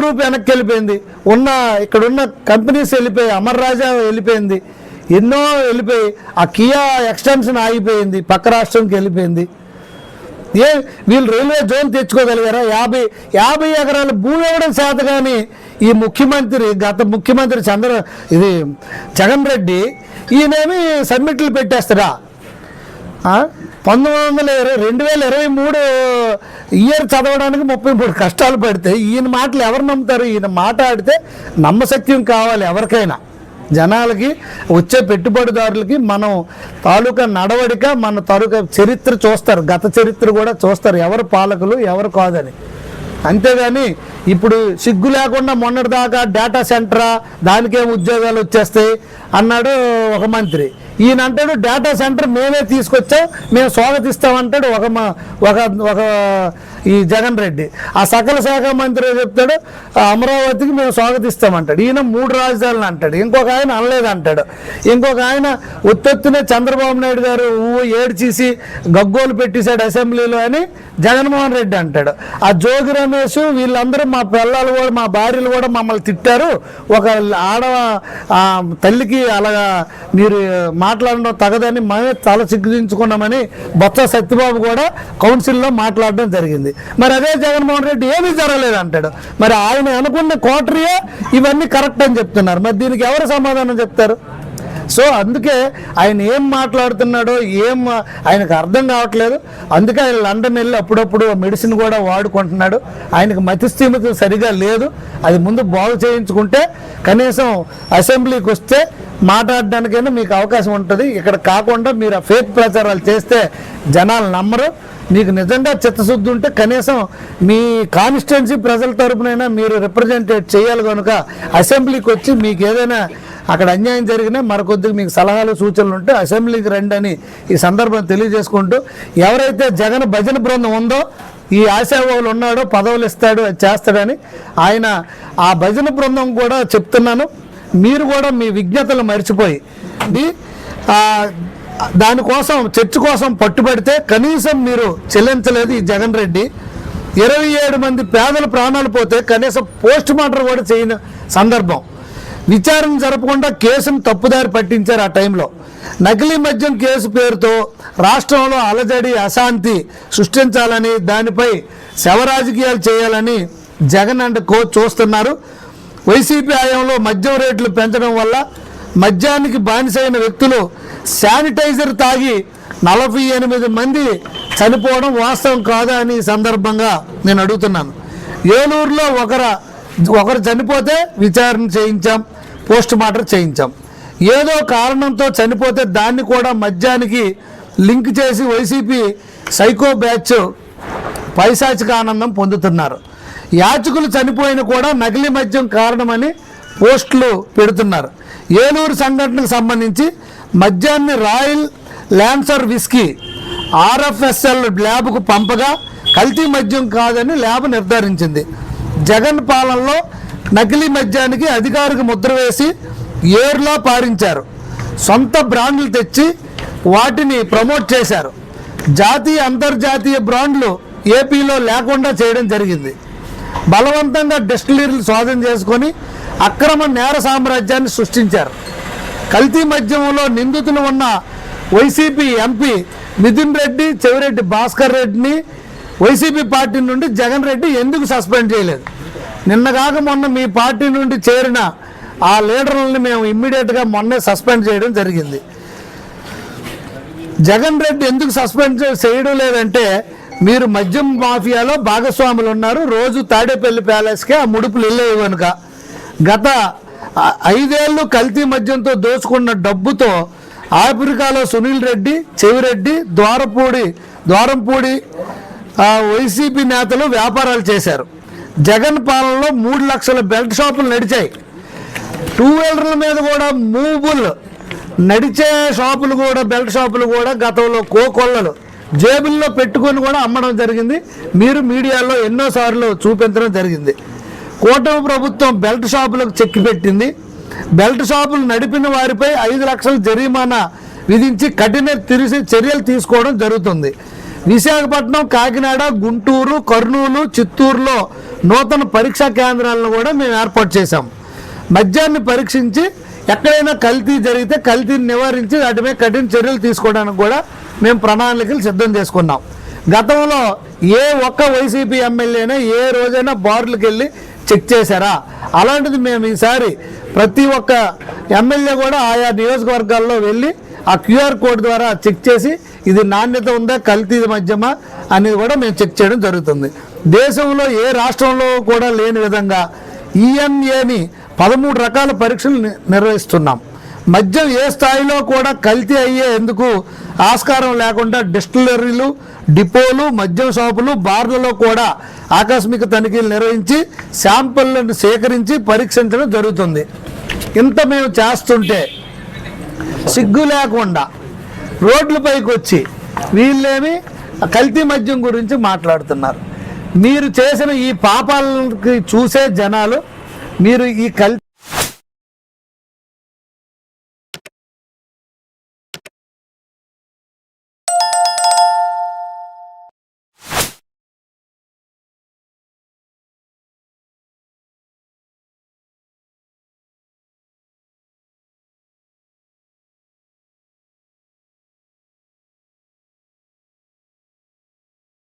Group వెనక్కి వెళ్ళిపోయింది. ఉన్న ఇక్కడున్న కంపెనీస్ వెళ్ళిపోయి అమర్ రాజా వెళ్ళిపోయింది. ఎన్నో వెళ్ళిపోయి ఆ కియా ఎక్స్టెన్షన్ ఆగిపోయింది. పక్క రాష్ట్రంకి వెళ్ళిపోయింది. ఏ వీళ్ళు రైల్వే జోన్ తెచ్చుకోగలిగారా? యాభై యాభై ఎకరాల భూమి ఇవ్వడం చేత కానీ ఈ ముఖ్యమంత్రి గత ముఖ్యమంత్రి చంద్ర ఇది జగన్ రెడ్డి ఈయనేమి సబ్మిట్లు పెట్టేస్తారా పంతొమ్మిది వందల ఇరవై రెండు వేల ఇరవై మూడు ఇయర్ చదవడానికి ముప్పై మూడు కష్టాలు పడితే ఈయన మాటలు ఎవరు నమ్ముతారు? ఈయన మాట్లాడితే నమ్మశక్యం కావాలి ఎవరికైనా. జనాలకి వచ్చే పెట్టుబడిదారులకి మనం తాలూకా నడవడిక మన తాలూకా చరిత్ర చూస్తారు. గత చరిత్ర కూడా చూస్తారు. ఎవరు పాలకులు ఎవరు కాదని. అంతేగాని ఇప్పుడు సిగ్గు లేకుండా మొన్నటిదాకా డేటా సెంటరా దానికేం ఉద్యోగాలు వచ్చేస్తాయి అన్నాడు ఒక మంత్రి. ఈయన అంటాడు డేటా సెంటర్ మేమే తీసుకొచ్చాం మేము స్వాగతిస్తామంటాడు ఒక మా- ఒక ఒక ఈ జగన్ రెడ్డి. ఆ సకల శాఖ మంత్రి చెప్తాడు అమరావతికి మేము స్వాగతిస్తామంటాడు. ఈయన మూడు రాజధానులు అంటాడు. ఇంకొక ఆయన అనలేదు అంటాడు. ఇంకొక ఆయన ఉత్తత్తునే చంద్రబాబు నాయుడు గారు ఊ ఏడ్చేసి గగ్గోలు పెట్టేశాడు అసెంబ్లీలో అని జగన్మోహన్ రెడ్డి అంటాడు. ఆ జోగి రమేష్ వీళ్ళందరూ మా పిల్లలు కూడా మా భార్యలు కూడా మమ్మల్ని తిట్టారు. ఒక ఆడ తల్లికి అలాగా మీరు మాట్లాడడం తగదని మేమే తల సిగ్గుదించుకున్నామని బొత్స సత్యబాబు కూడా కౌన్సిల్లో మాట్లాడడం జరిగింది. మరి అదే జగన్మోహన్ రెడ్డి ఏమీ జరగలేదు అంటాడు. మరి ఆయన అనుకున్న కోటరియే ఇవన్నీ కరెక్ట్ అని చెప్తున్నారు. మరి దీనికి ఎవరు సమాధానం చెప్తారు? సో అందుకే ఆయన ఏం మాట్లాడుతున్నాడో ఏం ఆయనకు అర్థం కావట్లేదు. అందుకే ఆయన లండన్ వెళ్ళి అప్పుడప్పుడు మెడిసిన్ కూడా వాడుకుంటున్నాడు. ఆయనకు మతిస్థిమితం సరిగా లేదు. అది ముందు బాగు చేయించుకుంటే కనీసం అసెంబ్లీకి వస్తే మాట్లాడడానికైనా మీకు అవకాశం ఉంటుంది. ఇక్కడ కాకుండా మీరు ఆ ఫేక్ ప్రచారాలు చేస్తే జనాలు నమ్మరు. మీకు నిజంగా చిత్తశుద్ధి ఉంటే కనీసం మీ కాన్స్టిట్యున్సీ ప్రజల తరపునైనా మీరు రిప్రజెంటేట్ చేయాలి కనుక అసెంబ్లీకి వచ్చి మీకు ఏదైనా అక్కడ అన్యాయం జరిగినా మరికొద్దిగా మీకు సలహాలు సూచనలు ఉంటే అసెంబ్లీకి రండి అని ఈ సందర్భం తెలియజేసుకుంటూ ఎవరైతే జగన్ భజన బృందం ఉందో ఈ ఆశావాళ్ళు ఉన్నాడో పదవులు ఇస్తాడు అది చేస్తాడని ఆయన ఆ భజన బృందం కూడా చెప్తున్నాను. మీరు కూడా మీ విజ్ఞతలు మర్చిపోయి దానికోసం చర్చ కోసం పట్టుబడితే కనీసం మీరు చెల్లించలేదు ఈ జగన్ రెడ్డి. ఇరవై ఏడు మంది పేదల ప్రాణాలు పోతే కనీసం పోస్ట్ మార్టం కూడా చేయని సందర్భం. విచారణ జరపకుండా కేసును తప్పుదారి పట్టించారు ఆ టైంలో. నకిలీ మద్యం కేసు పేరుతో రాష్ట్రంలో అలజడి అశాంతి సృష్టించాలని దానిపై శవ రాజకీయాలు చేయాలని జగన్ అండ్ కో చూస్తున్నారు. వైసీపీ హయాంలో మద్యం రేట్లు పెంచడం వల్ల మద్యానికి బానిసైన వ్యక్తులు శానిటైజర్ తాగి నలభై ఎనిమిది మంది చనిపోవడం వాస్తవం కాదా అని సందర్భంగా నేను అడుగుతున్నాను. ఏలూరులో ఒకరు ఒకరు చనిపోతే విచారణ చేయించాం. పోస్ట్ మార్టం చేయించాం. ఏదో కారణంతో చనిపోతే దాన్ని కూడా మద్యానికి లింక్ చేసి వైసీపీ సైకో బ్యాచ్ పైశాచిక ఆనందం పొందుతున్నారు. యాచకులు చనిపోయిన కూడా నకిలీ మద్యం కారణమని పోస్టులు పెడుతున్నారు. ఏలూరు సంఘటనకు సంబంధించి మద్యాన్ని రాయల్ ల్యాన్సర్ విస్కీ ఆర్ఎఫ్ఎస్ఎల్ ల్యాబ్కు పంపగా కల్తీ మద్యం కాదని ల్యాబ్ నిర్ధారించింది. జగన్ పాలనలో నకిలీ మద్యానికి అధికారికి ముద్ర వేసి ఏర్లా పారించారు. సొంత బ్రాండ్లు తెచ్చి వాటిని ప్రమోట్ చేశారు. జాతీయ అంతర్జాతీయ బ్రాండ్లు ఏపీలో లేకుండా చేయడం జరిగింది. బలవంతంగా డిస్టిలరీలు స్వాధీనం చేసుకొని అక్రమ నేర సామ్రాజ్యాన్ని సృష్టించారు. కల్తీ మద్యంలో నిందితులు ఉన్న వైసీపీ ఎంపీ మిథున్ రెడ్డి చెవిరెడ్డి భాస్కర్ రెడ్డిని వైసీపీ పార్టీ నుండి జగన్ రెడ్డి ఎందుకు సస్పెండ్ చేయలేదు? నిన్నగాక మొన్న మీ పార్టీ నుండి చేరిన ఆ లీడర్లని మేము ఇమ్మీడియట్గా మొన్నే సస్పెండ్ చేయడం జరిగింది. జగన్ రెడ్డి ఎందుకు సస్పెండ్ చేయడం లేదంటే మీరు మద్యం మాఫియాలో భాగస్వాములు ఉన్నారు. రోజు తాడేపల్లి ప్యాలెస్కి ఆ ముడుపులు వెళ్ళేవి కనుక గత ఐదేళ్ళు ఐదేళ్ళు కల్తీ మద్యంతో దోచుకున్న డబ్బుతో ఆఫ్రికాలో సునీల్ రెడ్డి చెవిరెడ్డి ద్వారపూడి ద్వారంపూడి వైసీపీ నేతలు వ్యాపారాలు చేశారు. జగన్ పాలనలో మూడు లక్షల బెల్ట్ షాపులు నడిచాయి. టూ వీలర్ల మీద కూడా మూబుల్ నడిచే షాపులు కూడా బెల్ట్ షాపులు కూడా గతంలో కోకొల్లలు. జేబుల్లో పెట్టుకొని కూడా అమ్మడం జరిగింది. మీరు మీడియాలో ఎన్నోసార్లు చూపించడం జరిగింది. కూటమి ప్రభుత్వం బెల్ట్ షాపులకు చెక్కి పెట్టింది. బెల్ట్ షాపులు నడిపిన వారిపై ఐదు లక్షల జరిమానా విధించి కఠిన తిరిసి చర్యలు తీసుకోవడం జరుగుతుంది. విశాఖపట్నం కాకినాడ గుంటూరు కర్నూలు చిత్తూరులో నూతన పరీక్షా కేంద్రాలను కూడా మేము ఏర్పాటు చేశాం. మద్యాన్ని పరీక్షించి ఎక్కడైనా కల్తీ జరిగితే కల్తీని నివారించి వాటిపై కఠిన చర్యలు తీసుకోవడానికి కూడా మేము ప్రణాళికలు సిద్ధం చేసుకున్నాం. గతంలో ఏ ఒక్క వైసీపీ ఎమ్మెల్యేనే ఏ రోజైనా బార్లకు వెళ్ళి చెక్ చేశారా? అలాంటిది మేము ఈసారి ప్రతి ఒక్క ఎమ్మెల్యే కూడా ఆయా నియోజకవర్గాల్లో వెళ్ళి ఆ క్యూఆర్ కోడ్ ద్వారా చెక్ చేసి ఇది నాణ్యత ఉందా కల్తీ మధ్యమా అనేది కూడా మేము చెక్ చేయడం జరుగుతుంది. దేశంలో ఏ రాష్ట్రంలో కూడా లేని విధంగా ఈఎంఏని పదమూడు రకాల పరీక్షలు నిర్వహిస్తున్నాం. మద్యం ఏ స్థాయిలో కూడా కల్తీ అయ్యే ఎందుకు ఆస్కారం లేకుండా డిస్టిలరీలు డిపోలు మద్యం షాపులు బార్లలో కూడా ఆకస్మిక తనిఖీలు నిర్వహించి శాంపుల్లను సేకరించి పరీక్షించడం జరుగుతుంది. ఇంత మేము చేస్తుంటే సిగ్గు లేకుండా రోడ్లపైకి వచ్చి వీళ్ళేమి కల్తీ మద్యం గురించి మాట్లాడుతున్నారు. మీరు చేసిన ఈ పాపాలకి చూసే జనాలు మీరు ఈ కల్తీ